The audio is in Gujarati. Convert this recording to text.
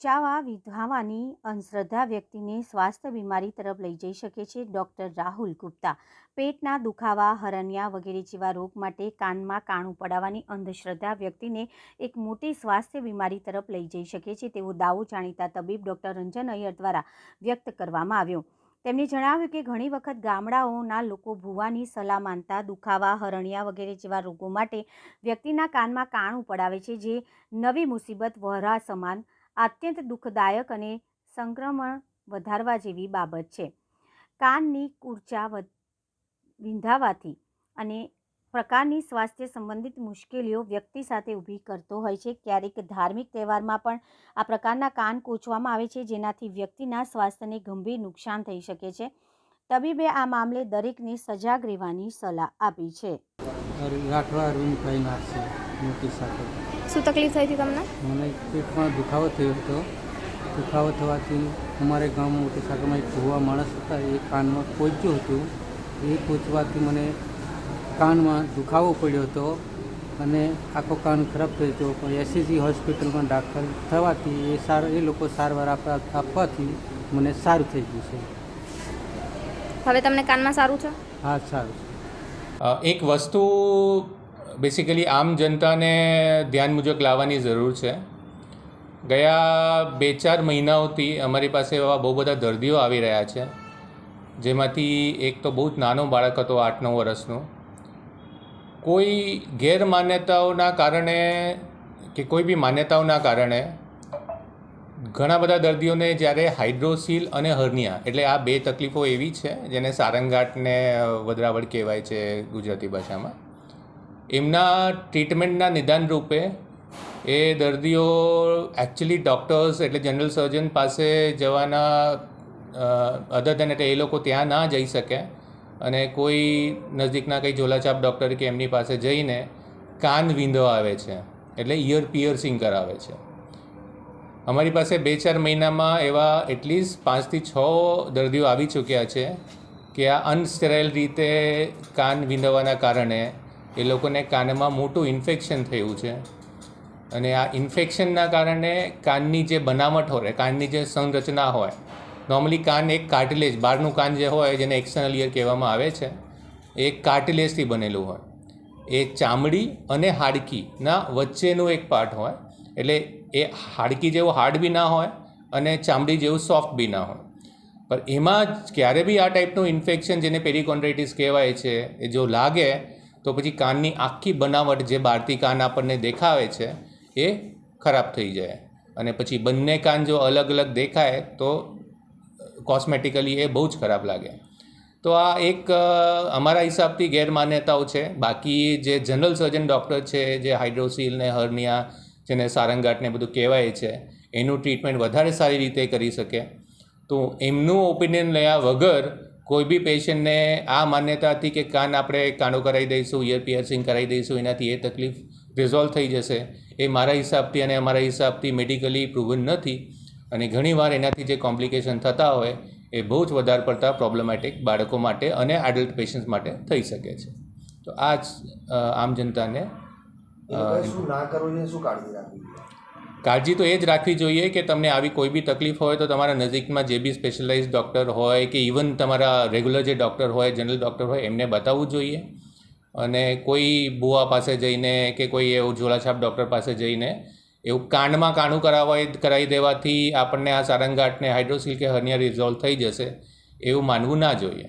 કૂચાવા વિધાવાની અંધશ્રદ્ધા વ્યક્તિને સ્વાસ્થ્ય બીમારી તરફ લઈ જઈ શકે છે ડૉક્ટર રાહુલ ગુપ્તા. પેટના દુખાવા, હરણિયા વગેરે જેવા રોગ માટે કાનમાં કાણું પડાવવાની અંધશ્રદ્ધા વ્યક્તિને એક મોટી સ્વાસ્થ્ય બીમારી તરફ લઈ જઈ શકે છે તેવો દાવો જાણીતા તબીબ ડૉક્ટર રંજન અય્યર દ્વારા વ્યક્ત કરવામાં આવ્યો. તેમણે જણાવ્યું કે ઘણી વખત ગામડાઓના લોકો ભૂવાની સલાહ માનતા દુખાવા, હરણિયા વગેરે જેવા રોગો માટે વ્યક્તિના કાનમાં કાણું પડાવે છે જે નવી મુસીબત વહરા સમાન અત્યંત દુઃખદાયક અને સંક્રમણ વધારવા જેવી બાબત છે. કાનની ઊર્જા વધ- વિંધાવાથી અને પ્રકારની સ્વાસ્થ્ય સંબંધિત મુશ્કેલીઓ વ્યક્તિ સાથે ઊભી કરતો હોય છે. ક્યારેક ધાર્મિક તહેવારમાં પણ આ પ્રકારના કાન કોચવામાં આવે છે, જેનાથી વ્યક્તિના સ્વાસ્થ્યને ગંભીર નુકસાન થઈ શકે છે. તબીબે આ મામલે દરેકને સજાગ રહેવાની સલાહ આપી છે. રાઠવા અરવિંદભાઈ નાથ છે. મોટી સાથે. શું તકલીફ થઈ હતી તમને? મને પેટમાં દુખાવો થયો હતો. દુખાવો થવાથી અમારે ગામમાં મોટી શાખામાં એક ભૂવા માણસ હતા. એ કાનમાં પહોંચ્યું હતું. એ પહોંચવાથી મને કાનમાં દુખાવો પડ્યો હતો અને આખો કાન ખરાબ થઈ ગયો પણ એસસીજી હોસ્પિટલમાં દાખલ થવાથી એ સાર એ લોકો સારવાર આપવા આપવાથી મને સારું થઈ ગયું છે. હવે તમને કાનમાં સારું છે? હા સારું એક વસ્તુ બેસિકલી આમ જનતાને ધ્યાન મુજબ લાવવાની જરૂર છે. ગયા બે ચાર મહિનાઓથી અમારી પાસે એવા બહુ બધા દર્દીઓ આવી રહ્યા છે, જેમાંથી એક તો બહુ જ નાનો બાળક હતો આઠ નવ વર્ષનો. કોઈ ગેરમાન્યતાઓના કારણે કે કોઈ બી માન્યતાઓના કારણે ઘણા બધા દર્દીઓને જ્યારે હાઇડ્રોસીલ અને હર્નિયા એટલે આ બે તકલીફો એવી છે જેને સારંગાટને વધરાવડ કહેવાય છે ગુજરાતી ભાષામાં. એમના ટ્રીટમેન્ટના નિદાન રૂપે એ દર્દીઓ એકચ્યુઅલી ડૉક્ટર્સ એટલે જનરલ સર્જન પાસે જવાના અધર દેન એટલે એ લોકો ત્યાં ના જઈ શકે અને કોઈ નજીકના કંઈ ઝોલાછાપ ડૉક્ટર કે એમની પાસે જઈને કાન વિંધો આવે છે, એટલે ઇયર પિયર્સિંગ કરાવે છે. અમારી પાસે બે ચાર મહિનામાં એવા એટલીસ્ટ પાંચથી છ દર્દીઓ આવી ચૂક્યા છે કે આ અનસ્ટેરાઇલ રીતે કાન વિંધવાના કારણે એ લોકોને કાનમાં મોટું ઇન્ફેક્શન થયું છે. અને આ ઇન્ફેક્શનના કારણે કાનની જે બનાવટ હોય, કાનની જે સંરચના હોય નોર્મલી કાન એક કાર્ટિલેજ બહારનું કાન જે હોય જેને એક્સટર્નલ ઇયર કહેવામાં આવે છે, એ કાર્ટિલેજથી બનેલું હોય. એ ચામડી અને હાડકીના વચ્ચેનું એક પાર્ટ હોય, એટલે એ હાડકી જેવું હાર્ડ બી ના હોય અને ચામડી જેવું સોફ્ટ બી ના હોય. પણ એમાં ક્યારે બી આ ટાઈપનું ઇન્ફેક્શન જેને પેરિકોન્ડ્રાઇટિસ કહેવાય છે, એ જો લાગે તો પછી કાનની આખી બનાવટ જે બહારથી કાન આપણને દેખાવે છે, એ ખરાબ થઈ જાય. અને પછી બંને કાન જો અલગ અલગ દેખાય, તો કોસ્મેટિકલી એ બહુ જ ખરાબ લાગે. તો આ એક અમારા હિસાબથી ગેરમાન્યતાઓ છે. બાકી જે જનરલ સર્જન ડૉક્ટર છે, જે હાઇડ્રોસીલ ને હર્નિયા, જેને સારંગાટને બધું કહેવાય છે, એનું ટ્રીટમેન્ટ વધારે સારી રીતે કરી શકે. તો એમનું ઓપિનિયન લયા વગર કોઈ બી પેશન્ટને આ માન્યતા હતી કે કાન આપણે કાનો કરાવી દઈશું ઇયર પિયર્સિંગ કરાવી દઈશું એનાથી એ તકલીફ રિઝોલ્વ થઈ જશે. એ મારા હિસાબથી અને અમારા હિસાબથી મેડિકલી પ્રૂવન નથી. અને ઘણીવાર એનાથી જે કોમ્પ્લિકેશન થતા હોય એ બહુ જ વધારે પડતા પ્રોબ્લેમેટિક બાળકો માટે અને એડલ્ટ પેશન્ટ્સ માટે થઈ શકે છે. તો આ જ આમ જનતાને શું ના કરવું જોઈએ શું કાળજી રાખવી? કાળજી તો એ જ રાખવી જોઈએ કે તમને આવી કોઈ બી તકલીફ હોય તો તમારા નજીકમાં જે બી સ્પેશિયલાઇઝ ડૉક્ટર હોય કે ઇવન તમારા રેગ્યુલર જે ડૉક્ટર હોય જનરલ ડૉક્ટર હોય, એમને બતાવવું જોઈએ. અને કોઈ બુવા પાસે જઈને કે કોઈ એવું ઝોલાછાપ ડૉક્ટર પાસે જઈને એવું કાનમાં કાણું કરાવાય, કરાવી દેવાથી આપણને આ સારંગાટને હાઇડ્રોસિલ કે હર્નિયા રિઝોલ્વ થઈ જશે એવું માનવું ના જોઈએ.